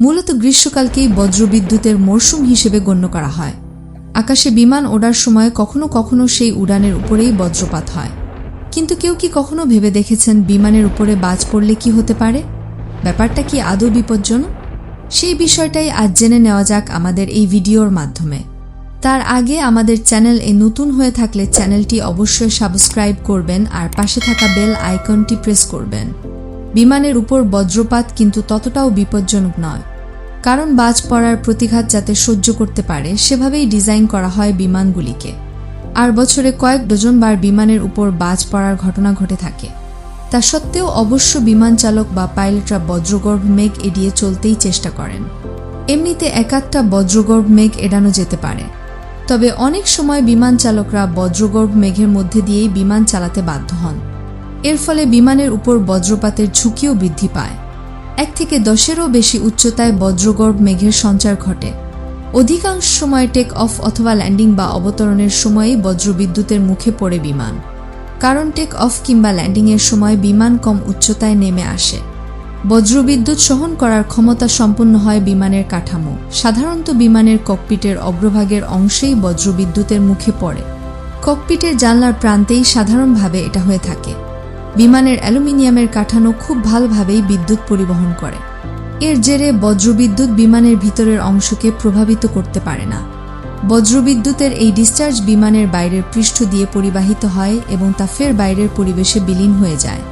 মূলত গ্রীষ্মকালকেই বজ্রবিদ্যুতের মরশুম হিসেবে গণ্য করা হয়। আকাশে বিমান ওড়ার সময় কখনো কখনো সেই উড়ানের উপরেই বজ্রপাত হয়। কিন্তু কেউ কি কখনো ভেবে দেখেছেন বিমানের উপরে বাজ পড়লে কি হতে পারে? ব্যাপারটা কি আদৌ বিপজ্জনক? সেই বিষয়টাই আজ জেনে নেওয়া যাক আমাদের এই ভিডিওর মাধ্যমে। তার আগে আমাদের চ্যানেল এ নতুন হয়ে থাকলে চ্যানেলটি অবশ্যই সাবস্ক্রাইব করবেন আর পাশে থাকা বেল আইকনটি প্রেস করবেন। বিমানের উপর বজ্রপাত কিন্তু ততটাও বিপজ্জনক নয়। কারণ বাজ পড়ার প্রতিঘাত যাতে সহ্য করতে পারে, সেভাবেই ডিজাইন করা হয় বিমানগুলিকে। আর বছরে কয়েক ডজন বার বিমানের উপর বাজ পড়ার ঘটনা ঘটে থাকে। তা সত্ত্বেও অবশ্য বিমান চালক বা পাইলটরা বজ্রগর্ভ মেঘ এড়িয়ে চলতেই চেষ্টা করেন। এমনিতে একাধটা বজ্রগর্ভ মেঘ এড়ানো যেতে পারে। তবে অনেক সময় বিমান চালকরা বজ্রগর্ভ মেঘের মধ্যে দিয়েই বিমান চালাতে বাধ্য হন। এর ফলে বিমানের উপর বজ্রপাতের ঝুঁকিও বৃদ্ধি পায়। এক থেকে দশেরও বেশি উচ্চতায় বজ্রগর্ভ মেঘের সঞ্চার ঘটে। অধিকাংশ সময় টেক অফ অথবা ল্যান্ডিং বা অবতরণের সময়ই বজ্রবিদ্যুতের মুখে পড়ে বিমান। কারণ টেক অফ কিংবা ল্যান্ডিংয়ের সময় বিমান কম উচ্চতায় নেমে আসে। বজ্রবিদ্যুৎ সহন করার ক্ষমতা সম্পন্ন হয় বিমানের কাঠামো। সাধারণত বিমানের ককপিটের অগ্রভাগের অংশেই বজ্রবিদ্যুতের মুখে পড়ে। ককপিটের জানলার প্রান্তেই সাধারণভাবে এটা হয়ে থাকে। বিমানের অ্যালুমিনিয়ামের কাঠানো খুব ভালোভাবেই বিদ্যুৎ পরিবহন করে। এর জেরে বজ্রবিদ্যুৎ বিমানের ভিতরের অংশকে প্রভাবিত করতে পারে না। বজ্রবিদ্যুতের এই ডিসচার্জ বিমানের বাইরের পৃষ্ঠ দিয়ে পরিবাহিত হয় এবং তা ফের বাইরের পরিবেশে বিলীন হয়ে যায়।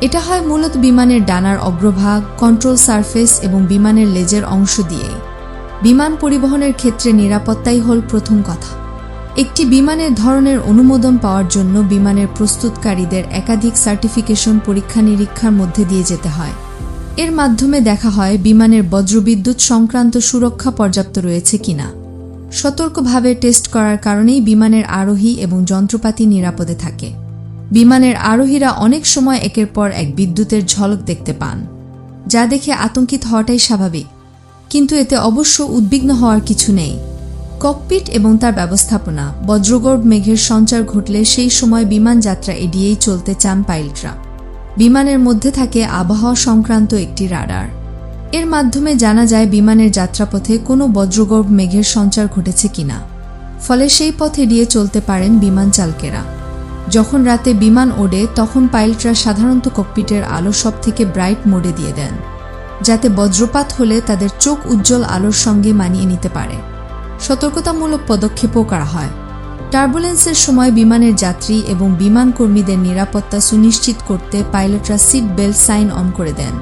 এটা হয় মূলত বিমানের ডানার অগ্রভাগ কন্ট্রোল সারফেস এবং বিমানের লেজের অংশ দিয়েই। বিমান পরিবহনের ক্ষেত্রে নিরাপত্তাই হল প্রথম কথা। একটি বিমানের ধরনের অনুমোদন পাওয়ার জন্য বিমানের প্রস্তুতকারীদের একাধিক সার্টিফিকেশন পরীক্ষা নিরীক্ষার মধ্যে দিয়ে যেতে হয়। এর মাধ্যমে দেখা হয়, বিমানের বজ্রবিদ্যুৎ সংক্রান্ত সুরক্ষা পর্যাপ্ত রয়েছে কিনা। সতর্কভাবে টেস্ট করার কারণেই বিমানের আরোহী এবং যন্ত্রপাতি নিরাপদে থাকে। বিমানের আরোহীরা অনেক সময় একের পর এক বিদ্যুতের ঝলক দেখতে পান, যা দেখে আতঙ্কিত হওয়াটাই স্বাভাবিক। কিন্তু এতে অবশ্য উদ্বিগ্ন হওয়ার কিছু নেই। ককপিট এবং তার ব্যবস্থাপনা, বজ্রগর্ভ মেঘের সঞ্চার ঘটলে সেই সময় বিমান যাত্রা এড়িয়েই চলতে চান পাইলটরা। বিমানের মধ্যে থাকে আবহাওয়া সংক্রান্ত একটি রাডার। এর মাধ্যমে জানা যায় বিমানের যাত্রাপথে কোনো বজ্রগর্ভ মেঘের সঞ্চার ঘটেছে কিনা। ফলে সেই পথে এড়িয়ে চলতে পারেন বিমান চালকেরা। যখন রাতে বিমান ওড়ে, তখন পাইলটরা সাধারণত ককপিটের আলো সব থেকে ব্রাইট মোডে দিয়ে দেন, যাতে বজ্রপাত হলে তাদের চোখ উজ্জ্বল আলোর সঙ্গে মানিয়ে নিতে পারে। সতর্কতামূলক পদক্ষেপও করা হয়। টার্বুলেন্সের সময় বিমানের যাত্রী এবং বিমান কর্মীদের নিরাপত্তা সুনিশ্চিত করতে পাইলটরা সিট বেল্ট সাইন অন করে দেন।